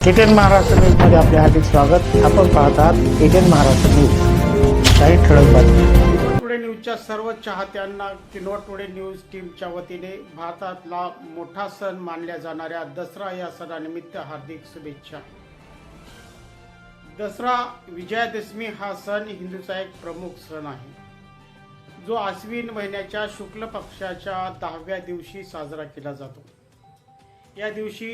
ATN Maharashtra न्यूजमध्ये आपले हार्दिक स्वागत. आपण पाहत आहात एटीएन महाराष्ट्र न्यूज. काही ठळक बातमी टुडे न्यूजच्या सर्व चाहत्यांना किनवा टुडे न्यूज टीमच्या वतीने भारतातला मोठा सण मानल्या जाणाऱ्या दसरा या सणानिमित्त हार्दिक शुभेच्छा. दसरा विजयादशमी हा सण हिंदूचा एक प्रमुख सण आहे. जो आश्विन महिन्याच्या शुक्ल पक्षाच्या दहाव्या दिवशी साजरा केला जातो. या दिवशी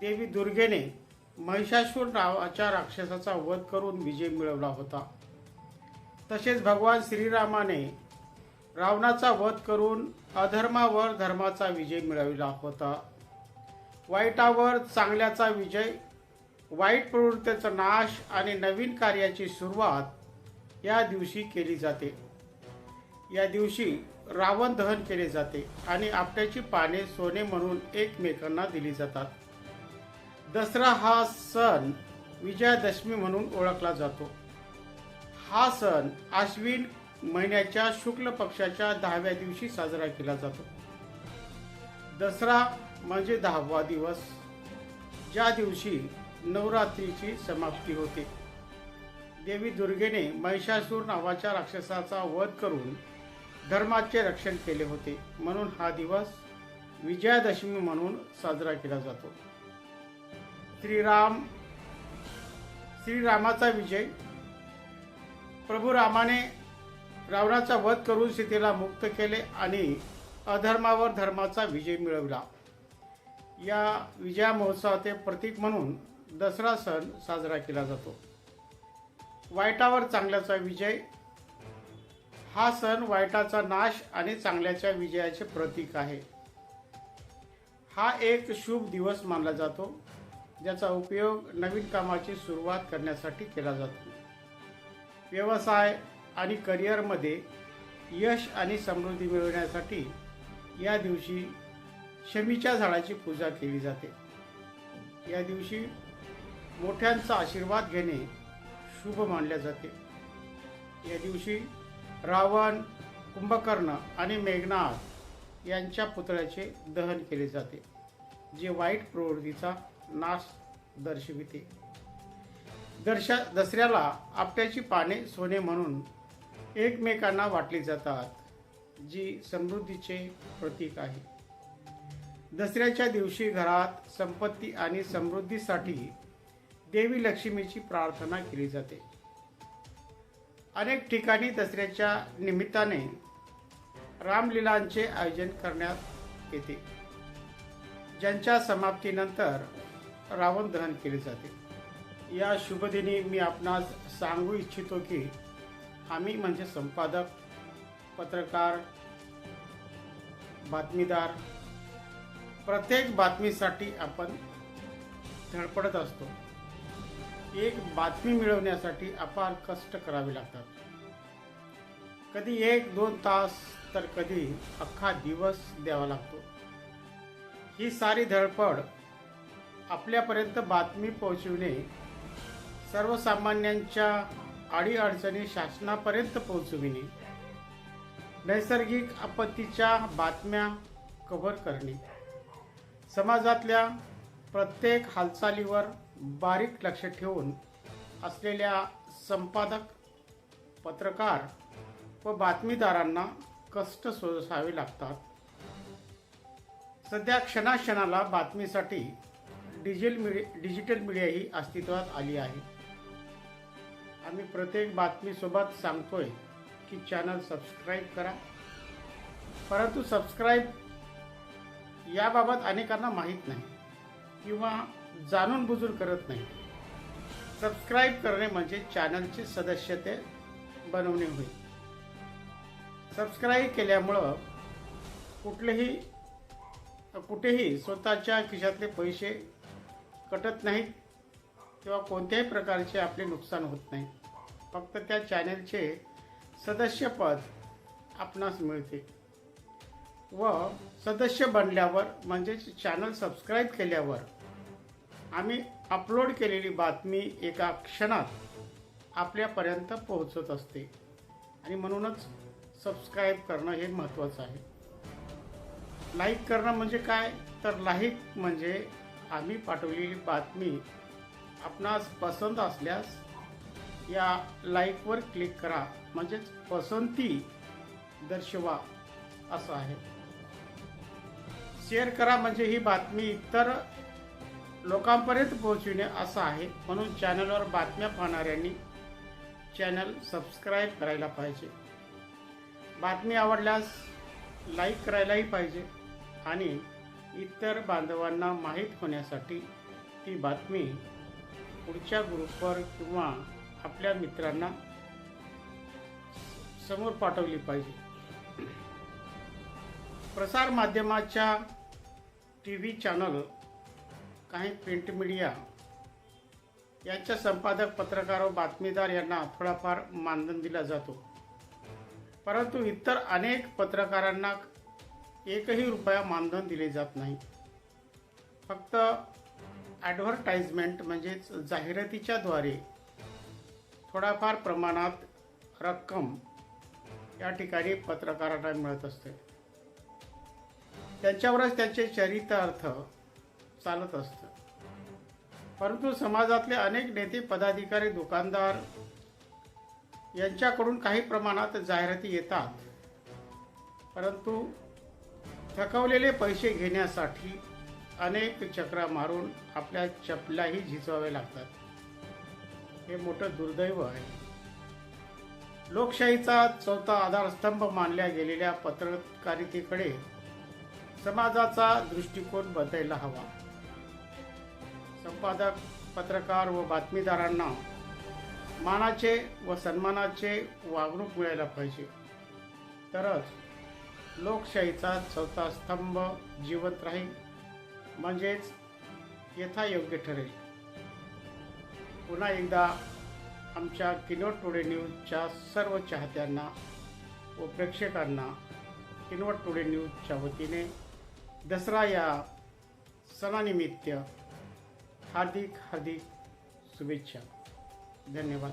देवी दुर्गेने महिषासूर नावाच्या राक्षसाचा वध करून विजय मिळवला होता. तसेच भगवान श्रीरामाने रावणाचा वध करून अधर्मावर धर्माचा विजय मिळविला होता. वाईटावर चांगल्याचा विजय वाईट प्रवृत्तीचा नाश आणि नवीन कार्याची सुरुवात या दिवशी केली जाते. या दिवशी रावण दहन केले जाते आणि आपट्याची पाने सोने म्हणून एकमेकांना दिली जातात. दसरा हा सण विजयादशमी म्हणून ओळखला जातो. हा सण आश्विन महिन्याच्या शुक्ल पक्षाच्या दहाव्या दिवशी साजरा केला जातो. दसरा म्हणजे दहावा दिवस ज्या दिवशी नवरात्रीची समाप्ती होते. देवी दुर्गेने महिषासूर नावाच्या राक्षसाचा वध करून धर्माचे रक्षण केले होते. म्हणून हा दिवस विजयादशमी म्हणून साजरा केला जातो. श्रीराम श्रीरामाचा विजय. प्रभू रामाने रावणाचा वध करून सीतेला मुक्त केले आणि अधर्मावर धर्माचा विजय मिळवला. या विजया महोत्सवाचे प्रतीक म्हणून दसरा सण साजरा केला जातो. वाईटावर चांगल्याचा विजय. हा सण वाईटाचा नाश आणि चांगल्याच्या विजयाचे प्रतीक आहे. हा एक शुभ दिवस मानला जातो. ज्याचा उपयोग नवीन कामाची सुरुवात करण्यासाठी केला जातो. व्यवसाय आणि करिअरमध्ये यश आणि समृद्धी मिळवण्यासाठी या दिवशी शमीच्या झाडाची पूजा केली जाते. या दिवशी मोठ्यांचा आशीर्वाद घेणे शुभ मानले जाते. या दिवशी रावण कुंभकर्ण आणि मेघनाथ यांच्या पुतळ्याचे दहन केले जाते जे वाईट प्रवृत्तीचा नाश दर्शविते. दर्शा दसऱ्याला आपट्याची पाने सोने म्हणून एकमेकांना वाटली जातात जी समृद्धीचे प्रतीक आहे. दसऱ्याच्या दिवशी घरात संपत्ती आणि समृद्धीसाठी देवी लक्ष्मीची प्रार्थना केली जाते. अनेक ठिकाणी दसऱ्याच्या निमित्ताने रामलीलांचे आयोजन करण्यात येते. ज्यांच्या समाप्तीनंतर रावण दहन केले जाते. या शुभदिनी मी आपणास सांगू इच्छितो की आम्ही म्हणजे संपादक पत्रकार बातमीदार प्रत्येक बातमीसाठी आपण धडपडत असतो. एक बातमी मिळवण्यासाठी अपार कष्ट करावे लागतात. कधी एक दोन तास तर कधी अख्खा दिवस द्यावा लागतो. ही सारी धडपड आपल्यापर्यंत बातमी पोहोचविणे सर्वसामान्यांच्या अडीअडचणी शासनापर्यंत पोहोचविणे. नैसर्गिक आपत्तीच्या बातम्या कव्हर करणे. समाजातल्या प्रत्येक हालचालीवर बारीक लक्ष ठेवून असलेल्या संपादक पत्रकार व बातमीदारांना कष्ट सोसावे लागतात. सध्या क्षणाक्षणाला बातमीसाठी डिजिटल मीडिया डिजिटल मीडिया ही अस्तित्वात आली आहे. आम्ही प्रत्येक बातमीसोबत सांगतोय की चॅनल सबस्क्राईब करा. परंतु सबस्क्राईब याबाबत अनेकांना माहीत नाही किंवा जाणून बुजून करत नाही. सबस्क्राईब करणे म्हणजे चॅनलचे सदस्यते बनवणे होईल सबस्क्राईब केल्यामुळं कुठलेही कुठेही स्वतःच्या खिशातले पैसे कटत नाहीत किंवा कोणत्याही प्रकारचे आपले नुकसान होत नाही. फक्त त्या चॅनलचे सदस्यपद आपणास मिळते. व सदस्य बनल्यावर म्हणजेच चॅनल सबस्क्राईब केल्यावर आम्ही अपलोड केलेली बातमी एका क्षणात आपल्यापर्यंत पोहोचत असते. आणि म्हणूनच सबस्क्राईब करणं हे महत्त्वाचं आहे. लाईक करणं म्हणजे काय? तर लाईक म्हणजे आम्ही पाठवलेली बातमी आपणास पसंत असल्यास या लाईकवर क्लिक करा. म्हणजेच पसंती दर्शवा असं आहे. शेअर करा म्हणजे ही बातमी इतर लोकांपर्यंत पोहोचविणे असं आहे. म्हणून चॅनलवर बातम्या पाहणाऱ्यांनी चॅनल सबस्क्राईब करायला पाहिजे. बातमी आवडल्यास लाईक करायलाही पाहिजे आणि इतर बांधवांना माहीत होण्यासाठी ती बातमी पुढच्या ग्रुपवर किंवा आपल्या मित्रांना समोर पाठवली पाहिजे. प्रसारमाध्यमाच्या टी व्ही चॅनल काही प्रिंट मीडिया यांच्या संपादक पत्रकार व बातमीदार यांना थोडाफार मानधन दिला जातो. परंतु इतर अनेक पत्रकारांना एकही रुपया मानधन दिले जात नाही. फक्त ॲडव्हर्टाइजमेंट म्हणजेच जाहिरातीच्याद्वारे थोडाफार प्रमाणात रक्कम या ठिकाणी पत्रकारांना मिळत असते. त्यांच्यावरच त्यांचे चरितार्थ चालत असतं. परंतु समाजातले अनेक नेते पदाधिकारी दुकानदार यांच्याकडून काही प्रमाणात जाहिराती येतात. परंतु थकवलेले पैसे घेण्यासाठी अनेक चक्रा मारून आपल्या चपलाही झिजवावे लागतात. हे मोठं दुर्दैव आहे. लोकशाहीचा चौथा आधारस्तंभ मानल्या गेलेल्या पत्रकारितेकडे समाजाचा दृष्टिकोन बदलायला हवा. संपादक पत्रकार व बातमीदारांना मानाचे व सन्मानाचे वागणूक मिळायला पाहिजे. तरच लोकशाहीचा चौथा स्तंभ जिवंत राहील म्हणजेच यथायोग्य ठरेल. पुन्हा एकदा आमच्या किनवट टुडे न्यूजच्या सर्व चाहत्यांना व प्रेक्षकांना किनवट टुडे न्यूजच्या वतीने दसरा या सणानिमित्त हार्दिक हार्दिक शुभेच्छा. धन्यवाद.